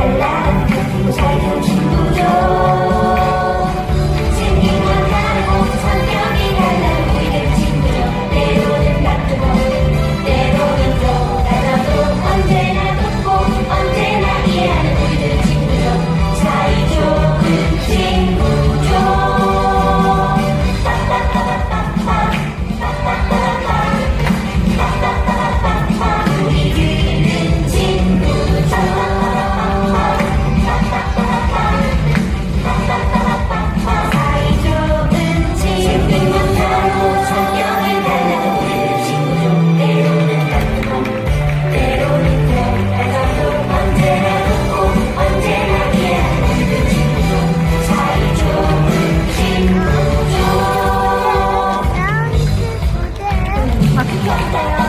alive. Bye.